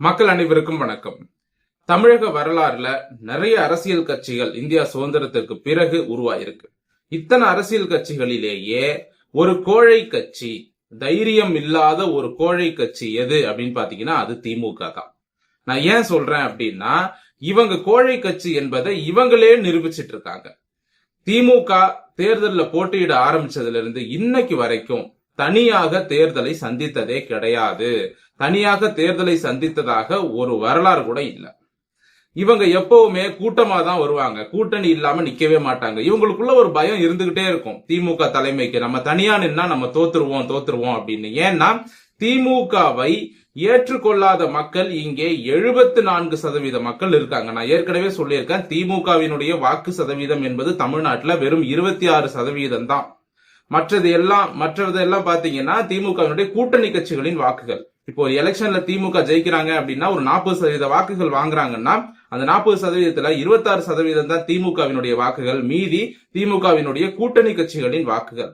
மக்கள் அனைவருக்கும் வணக்கம். தமிழக வரலாறுல நிறைய அரசியல் கட்சிகள் இந்தியா சுதந்திரத்திற்கு பிறகு உருவாயிருக்கு. இத்தனை அரசியல் கட்சிகளிலேயே ஒரு கோழை கட்சி தைரியம் இல்லாத ஒரு கோழை கட்சி எது அப்படின்னு பாத்தீங்கன்னா அது திமுக தான். நான் ஏன் சொல்றேன் அப்படின்னா இவங்க கோழை கட்சி என்பதை இவங்களே நிரூபிச்சிட்டு இருக்காங்க. திமுக தேர்தலில் போட்டியிட ஆரம்பிச்சதுல இருந்து இன்னைக்கு வரைக்கும் தனியாக தேர்தலை சந்தித்ததே கிடையாது. தனியாக தேர்தலை சந்தித்ததாக ஒரு வரலாறு கூட இல்லை. இவங்க எப்பவுமே கூட்டமா தான் வருவாங்க. கூட்டணி இல்லாம நிக்கவே மாட்டாங்க. இவங்களுக்குள்ள ஒரு பயம் இருந்துகிட்டே இருக்கும். திமுக தலைமைக்கு நம்ம தனியா நின்னா நம்ம தோத்துருவோம் தோத்துருவோம் அப்படின்னு. ஏன்னா திமுகவை ஏற்றுக்கொள்ளாத மக்கள் இங்கே எழுபத்து நான்கு சதவீத மக்கள் இருக்காங்க. நான் ஏற்கனவே சொல்லியிருக்கேன் திமுகவினுடைய வாக்கு சதவீதம் என்பது தமிழ்நாட்டில் வெறும் இருபத்தி ஆறு சதவீதம் தான் மற்றது எல்லாம் மற்றது எல்லாம் பாத்தீங்கன்னா திமுகவினுடைய கூட்டணி கட்சிகளின் வாக்குகள். இப்போ ஒரு எலெக்ஷன்ல திமுக ஜெயிக்கிறாங்க அப்படின்னா ஒரு நாற்பது சதவீத வாக்குகள் வாங்குறாங்கன்னா அந்த நாற்பது சதவீதத்துல இருபத்தாறு சதவீதம் தான் திமுகவினுடைய வாக்குகள். மீதி திமுகவினுடைய கூட்டணி கட்சிகளின் வாக்குகள்.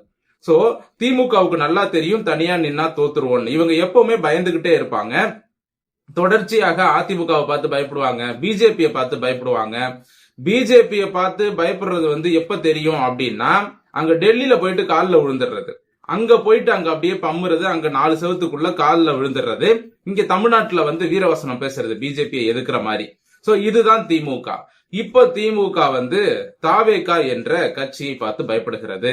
சோ திமுகவுக்கு நல்லா தெரியும் தனியா நின்னா தோத்துருவோம் இவங்க எப்பவுமே பயந்துகிட்டே இருப்பாங்க. தொடர்ச்சியாக அதிமுகவை பார்த்து பயப்படுவாங்க பிஜேபியை பார்த்து பயப்படுவாங்க. பிஜேபியை பார்த்து பயப்படுறது வந்து எப்ப தெரியும் அப்படின்னா அங்க டெல்லியில போயிட்டு காலில் விழுந்துடுறது அங்க போயிட்டு அங்க அப்படியே பம்முறது அங்க நாலு செவத்துக்குள்ள காலில் விழுந்துடுறது இங்க தமிழ்நாட்டுல வந்து வீரவசனம் பேசுறது பிஜேபியை எதுக்குற மாதிரி. சோ இதுதான் திமுக. இப்ப திமுக வந்து தாவேகா என்ற கட்சியை பார்த்து பயப்படுகிறது.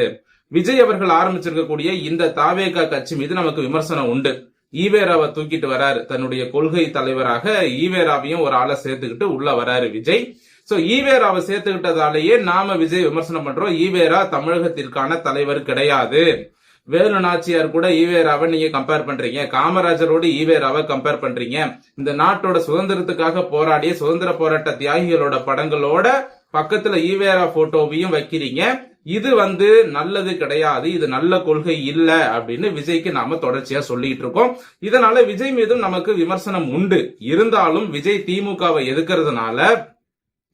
விஜய் அவர்கள் ஆரம்பிச்சிருக்கக்கூடிய இந்த தாவேகா கட்சி மீது நமக்கு விமர்சனம் உண்டு. ஈவேராவை தூக்கிட்டு வராரு. தன்னுடைய கொள்கை தலைவராக ஈவேராவையும் ஒரு ஆளை சேர்த்துக்கிட்டு உள்ள வராரு விஜய். சோ ஈவேராவை சேர்த்துக்கிட்டதாலேயே நாம விஜய் விமர்சனம் பண்றோம். ஈவேரா தமிழகத்திற்கான தலைவர் கிடையாது. வேலு நாச்சியார் கூட ஈவேராவை நீங்க கம்பேர் பண்றீங்க. காமராஜரோடு ஈவேராவை கம்பேர் பண்றீங்க. இந்த நாட்டோட சுதந்திரத்துக்காக போராடிய சுதந்திர போராட்ட தியாகிகளோட படங்களோட பக்கத்துல ஈவேரா போட்டோவையும் வைக்கிறீங்க. இது வந்து நல்லது கிடையாது. இது நல்ல கொள்கை இல்ல அப்படின்னு விஜய்க்கு நாம தொடர்ச்சியா சொல்லிட்டு இருக்கோம். இதனால விஜய் மீதும் நமக்கு விமர்சனம் உண்டு. இருந்தாலும் விஜய் திமுகவை எதுக்கிறதுனால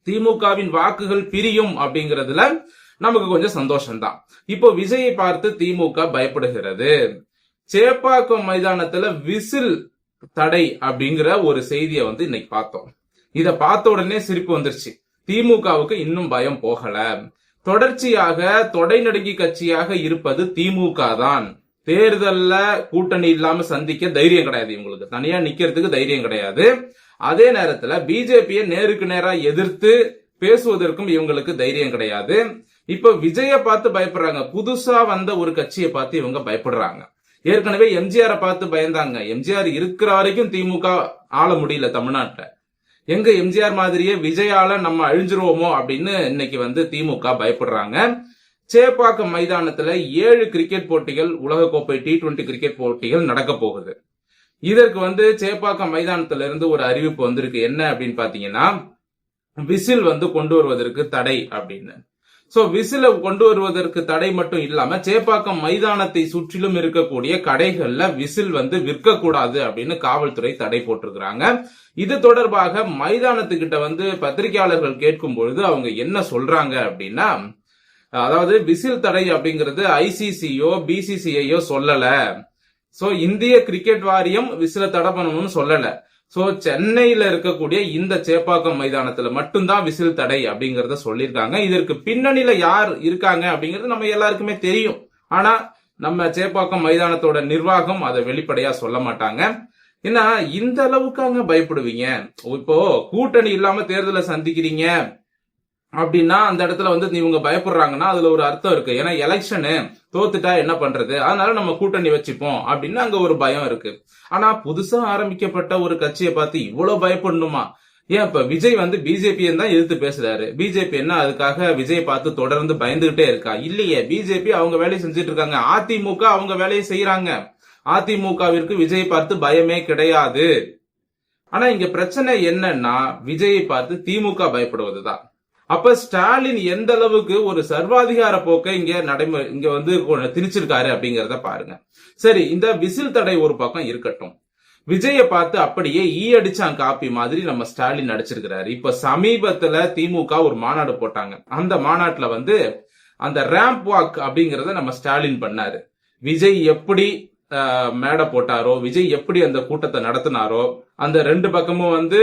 திமுகவின் வாக்குகள் பிரியும் அப்படிங்கறதுல நமக்கு கொஞ்சம் சந்தோஷம்தான். இப்போ விஜயை பார்த்து திமுக பயப்படுகிறது. சேப்பாக்கம் மைதானத்துல விசில் தடை அப்படிங்கிற ஒரு செய்தியை வந்து இன்னைக்கு பார்த்தோம். இத பார்த்த உடனே சிரிப்பு வந்துருச்சு. திமுகவுக்கு இன்னும் பயம் போகல. தொடர்ச்சியாக தொடை நடுங்கி கட்சியாக இருப்பது திமுக தான். தேர்தல்ல கூட்டணி இல்லாம சந்திக்க தைரியம் கிடையாது இவங்களுக்கு. தனியா நிக்கிறதுக்கு தைரியம் கிடையாது. அதே நேரத்துல பிஜேபியை நேருக்கு நேரா எதிர்த்து பேசுவதற்கும் இவங்களுக்கு தைரியம் கிடையாது. இப்ப விஜய பார்த்து பயப்படுறாங்க. புதுசா வந்த ஒரு கட்சியை பார்த்து இவங்க பயப்படுறாங்க. ஏற்கனவே எம்ஜிஆரை பார்த்து பயந்தாங்க. எம்ஜிஆர் இருக்கிற வரைக்கும் திமுக ஆள முடியல தமிழ்நாட்டை எங்க எம்ஜிஆர் மாதிரியே விஜயால நம்ம அழிஞ்சிருவோமோ அப்படின்னு இன்னைக்கு வந்து திமுக பயப்படுறாங்க. சேப்பாக்கம் மைதானத்துல ஏழு கிரிக்கெட் போட்டிகள் உலகக்கோப்பை டி டுவெண்டி கிரிக்கெட் போட்டிகள் நடக்க போகுது. இதற்கு வந்து சேப்பாக்கம் மைதானத்துல இருந்து ஒரு அறிவிப்பு வந்திருக்கு. என்ன அப்படின்னு பாத்தீங்கன்னா விசில் வந்து கொண்டு வருவதற்கு தடை அப்படின்னு. சோ விசில கொண்டு வருவதற்கு தடை மட்டும் இல்லாம சேப்பாக்கம் மைதானத்தை சுற்றிலும் இருக்கக்கூடிய கடைகள்ல விசில் வந்து விற்கக்கூடாது அப்படின்னு காவல்துறை தடை போட்டிருக்கிறாங்க. இது தொடர்பாக மைதானத்துக்கிட்ட வந்து பத்திரிகையாளர்கள் கேட்கும் பொழுது அவங்க என்ன சொல்றாங்க அப்படின்னா அதாவது விசில் தடை அப்படிங்கிறது ஐசிசியோ பிசிசிஐயோ சொல்லல. சோ இந்திய கிரிக்கெட் வாரியம் விசில தடை பண்ணணும்னு சொல்லல. சோ சென்னையில இருக்கக்கூடிய இந்த சேப்பாக்கம் மைதானத்துல மட்டும்தான் விசில் தடை அப்படிங்கறத சொல்லியிருக்காங்க. இதற்கு பின்னணியில யார் இருக்காங்க அப்படிங்கிறது நம்ம எல்லாருக்குமே தெரியும். ஆனா நம்ம சேப்பாக்கம் மைதானத்தோட நிர்வாகம் அதை வெளிப்படையா சொல்ல மாட்டாங்க. ஏன்னா இந்த அளவுக்கு அங்க பயப்படுவீங்க. இப்போ கூட்டணி இல்லாம தேர்தலை சந்திக்கிறீங்க. அப்படின்னா அந்த இடத்துல வந்து இவங்க பயப்படுறாங்கன்னா அதுல ஒரு அர்த்தம் இருக்கு. ஏன்னா எலெக்ஷனு தோத்துட்டா என்ன பண்றது? அதனால நம்ம கூட்டணி வச்சுப்போம் அப்படின்னு அங்க ஒரு பயம் இருக்கு. ஆனா புதுசா ஆரம்பிக்கப்பட்ட ஒரு கட்சியை பார்த்து இவ்வளவு பயப்படணுமா? ஏன் இப்ப விஜய் வந்து பிஜேபியை தான் எதிர்த்து பேசுறாரு. பிஜேபி என்ன அதுக்காக விஜய் பார்த்து தொடர்ந்து பயந்துகிட்டே இருக்கா? இல்லையே பிஜேபி அவங்க வேலையை செஞ்சுட்டு இருக்காங்க. அதிமுக அவங்க வேலையை செய்யறாங்க. அதிமுகவிற்கு விஜய் பார்த்து பயமே கிடையாது. ஆனா இங்க பிரச்சனை என்னன்னா விஜயை பார்த்து திமுக பயப்படுவதுதான். அப்ப ஸ்டாலின் எந்த அளவுக்கு ஒரு சர்வாதிகார போக்கை இங்க நடைமுறை இங்க வந்து திணிச்சிருக்காரு அப்படிங்கிறத பாருங்க. சரி இந்த விசில் தடை ஒரு பக்கம் இருக்கட்டும். விஜய பார்த்து அப்படியே ஈ அடிச்சான் காப்பி மாதிரி நம்ம ஸ்டாலின் நடிச்சிருக்கிறாரு. இப்ப சமீபத்துல திமுக ஒரு மாநாடு போட்டாங்க. அந்த மாநாட்டுல வந்து அந்த ரேம்ப் வாக் அப்படிங்கறத நம்ம ஸ்டாலின் பண்ணாரு. விஜய் எப்படி மேடை போட்டாரோ விஜய் எப்படி அந்த கூட்டத்தை நடத்தினாரோ அந்த ரெண்டு பக்கமும் வந்து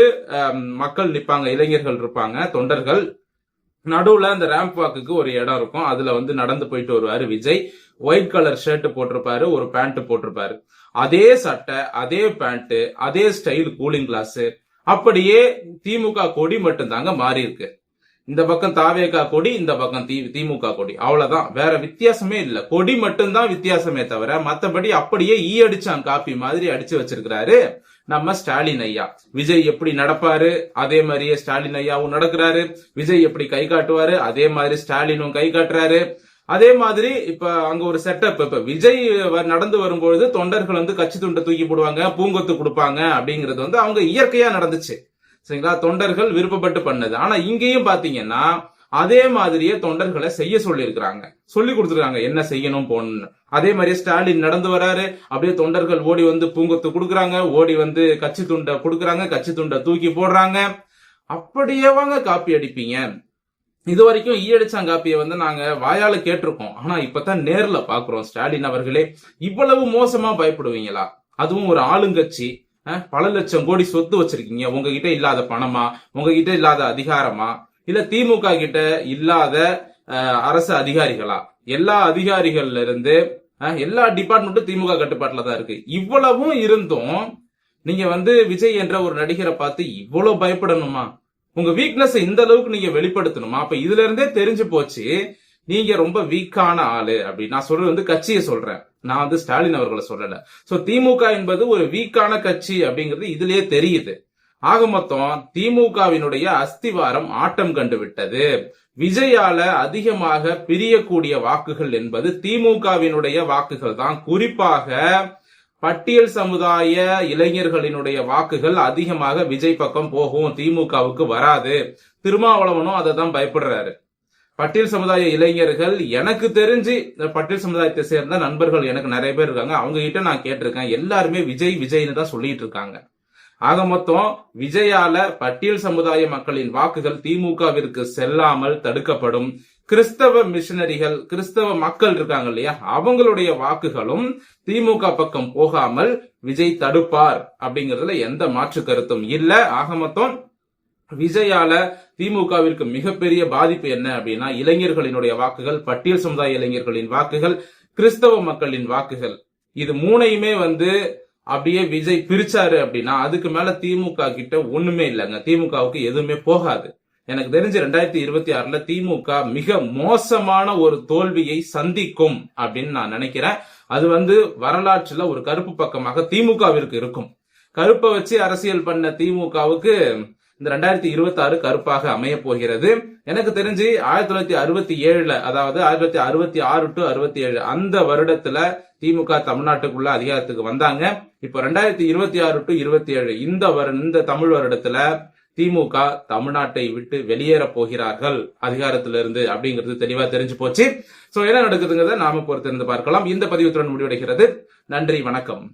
மக்கள் நிப்பாங்க இளைஞர்கள் இருப்பாங்க தொண்டர்கள் நடுவுல அந்த ரேம்ப் வாக்குக்கு ஒரு இடம் இருக்கும். அதுல வந்து நடந்து போயிட்டு வருவாரு விஜய். ஒயிட் கலர் ஷர்ட் போட்டிருப்பாரு ஒரு பேண்ட் போட்டிருப்பாரு. அதே சட்டை அதே பேண்ட் அதே ஸ்டைல் கூலிங் கிளாஸ் அப்படியே திமுக கொடி மட்டும்தாங்க மாறி இருக்கு. இந்த பக்கம் தாவேகா கொடி இந்த பக்கம் தி திமுக கொடி. அவ்வளவுதான். வேற வித்தியாசமே இல்ல. கொடி மட்டும்தான் வித்தியாசமே தவிர மத்தபடி அப்படியே ஈ அடிச்சான் காப்பி மாதிரி அடிச்சு வச்சிருக்கிறாரு. நம்ம ஸ்டாலின் ஐயா. விஜய் எப்படி நடப்பாரு அதே மாதிரியே ஸ்டாலின் ஐயாவும் நடக்கிறாரு. விஜய் எப்படி கை காட்டுவாரு அதே மாதிரி ஸ்டாலினும் கை காட்டுறாரு. அதே மாதிரி இப்ப அங்க ஒரு செட்டப் இப்ப விஜய் வ- நடந்து வரும்பொழுது தொண்டர்கள் வந்து கட்சி துண்டை தூக்கி போடுவாங்க பூங்கொத்து கொடுப்பாங்க அப்படிங்கிறது வந்து அவங்க இயற்கையா நடந்துச்சு. சரிங்களா? தொண்டர்கள் விருப்பப்பட்டு பண்ணது. ஆனா இங்கேயும் பாத்தீங்கன்னா அதே மாதிரியே தொண்டர்களை செய்ய சொல்லியிருக்கிறாங்க. சொல்லி கொடுத்துருக்காங்க என்ன செய்யணும் போகணும்னு. அதே மாதிரியே ஸ்டாலின் நடந்து வராரு அப்படியே தொண்டர்கள் ஓடி வந்து பூங்கொத்து கொடுக்குறாங்க ஓடி வந்து கட்சி துண்டை கொடுக்குறாங்க கட்சி துண்டை தூக்கி போடுறாங்க. அப்படியே வாங்க காப்பி அடிப்பீங்க. இது வரைக்கும் ஈயடிச்சாங்க காப்பியை வந்து நாங்க வாயால கேட்டிருக்கோம். ஆனா இப்பதான் நேர்ல பாக்குறோம் ஸ்டாலின் அவர்களே. இவ்வளவு மோசமா பயப்படுவீங்களா? அதுவும் ஒரு ஆளுங்கட்சி பல லட்சம் கோடி சொத்து வச்சிருக்கீங்க. உங்ககிட்ட இல்லாத பணமா? உங்ககிட்ட இல்லாத அதிகாரமா? இல்ல திமுக கிட்ட இல்லாத அரசு அதிகாரிகளா? எல்லா அதிகாரிகள்ல இருந்து எல்லா டிபார்ட்மெண்ட்டும் திமுக கட்டுப்பாட்டில் தான் இருக்கு. இவ்வளவும் இருந்தும் நீங்க வந்து விஜய் என்ற ஒரு நடிகரை பார்த்து இவ்வளவு பயப்படணுமா? உங்க வீக்னஸ் இந்த அளவுக்கு நீங்க வெளிப்படுத்தணுமா? அப்ப இதுல இருந்தே தெரிஞ்சு போச்சு நீங்க ரொம்ப வீக்கான ஆளு அப்படி நான் சொல்றது வந்து கட்சியை சொல்றேன். நான் வந்து ஸ்டாலின் அவர்களை சொல்லல. சோ திமுக என்பது ஒரு வீக்கான கட்சி அப்படிங்கிறது இதுலயே தெரியுது. ஆக மொத்தம் திமுகவினுடைய அஸ்திவாரம் ஆட்டம் கண்டுவிட்டது. விஜயால அதிகமாக பிரியக்கூடிய வாக்குகள் என்பது திமுகவினுடைய வாக்குகள் தான். குறிப்பாக பட்டியல் சமுதாய இளைஞர்களினுடைய வாக்குகள் அதிகமாக விஜய் பக்கம் போகும் திமுகவுக்கு வராது. திருமாவளவனும் அதை தான் பயப்படுறாரு. பட்டியல் சமுதாய இளைஞர்கள் எனக்கு தெரிஞ்சு இந்த பட்டியல் சமுதாயத்தை சேர்ந்த நண்பர்கள் எனக்கு நிறைய பேர் இருக்காங்க. அவங்க கிட்ட நான் கேட்டிருக்கேன். எல்லாருமே விஜய் விஜய்னு தான் சொல்லிட்டு இருக்காங்க. ஆக மொத்தம் விஜயால பட்டியல் சமுதாய மக்களின் வாக்குகள் திமுகவிற்கு செல்லாமல் தடுக்கப்படும். கிறிஸ்தவ மிஷனரிகள் கிறிஸ்தவ மக்கள் இருக்காங்க இல்லையா? அவங்களுடைய வாக்குகளும் திமுக பக்கம் போகாமல் விஜய் தடுப்பார் அப்படிங்கறதுல எந்த மாற்று கருத்தும் இல்ல. ஆக மொத்தம் விஜயால திமுகவிற்கு மிகப்பெரிய பாதிப்பு என்ன அப்படின்னா இளைஞர்களினுடைய வாக்குகள் பட்டியல் சமுதாய இளைஞர்களின் வாக்குகள் கிறிஸ்தவ மக்களின் வாக்குகள். இது மூணையுமே வந்து அப்படியே விஜய் பிரிச்சாரு அப்படின்னா அதுக்கு மேல திமுக கிட்ட ஒண்ணுமே இல்லைங்க. திமுகவுக்கு எதுவுமே போகாது. எனக்கு தெரிஞ்சு ரெண்டாயிரத்தி இருபத்தி ஆறுல திமுக மிக மோசமான ஒரு தோல்வியை சந்திக்கும் அப்படின்னு நான் நினைக்கிறேன். அது வந்து வரலாற்றுல ஒரு கருப்பு பக்கமாக திமுகவிற்கு இருக்கும். கருப்பை வச்சு அரசியல் பண்ண திமுகவுக்கு இந்த ரெண்டாயிரத்தி இருபத்தி ஆறு கருப்பாக அமைய போகிறது. எனக்கு தெரிஞ்சு ஆயிரத்தி தொள்ளாயிரத்தி அறுபத்தி ஏழுல அதாவது ஆயிரத்தி தொள்ளாயிரத்தி அறுபத்தி ஆறு டு அறுபத்தி ஏழு அந்த வருடத்துல திமுக தமிழ்நாட்டுக்குள்ள அதிகாரத்துக்கு வந்தாங்க. இப்போ ரெண்டாயிரத்தி இருபத்தி ஆறு டு இருபத்தி ஏழு இந்த வரு இந்த தமிழ் வருடத்துல திமுக தமிழ்நாட்டை விட்டு வெளியேற போகிறார்கள் அதிகாரத்திலிருந்து அப்படிங்கிறது தெளிவா தெரிஞ்சு போச்சு. சோ என்ன நடக்குதுங்கிறத நாம பொறுத்திருந்து பார்க்கலாம். இந்த பதிவுத்துடன் முடிவடைகிறது. நன்றி வணக்கம்.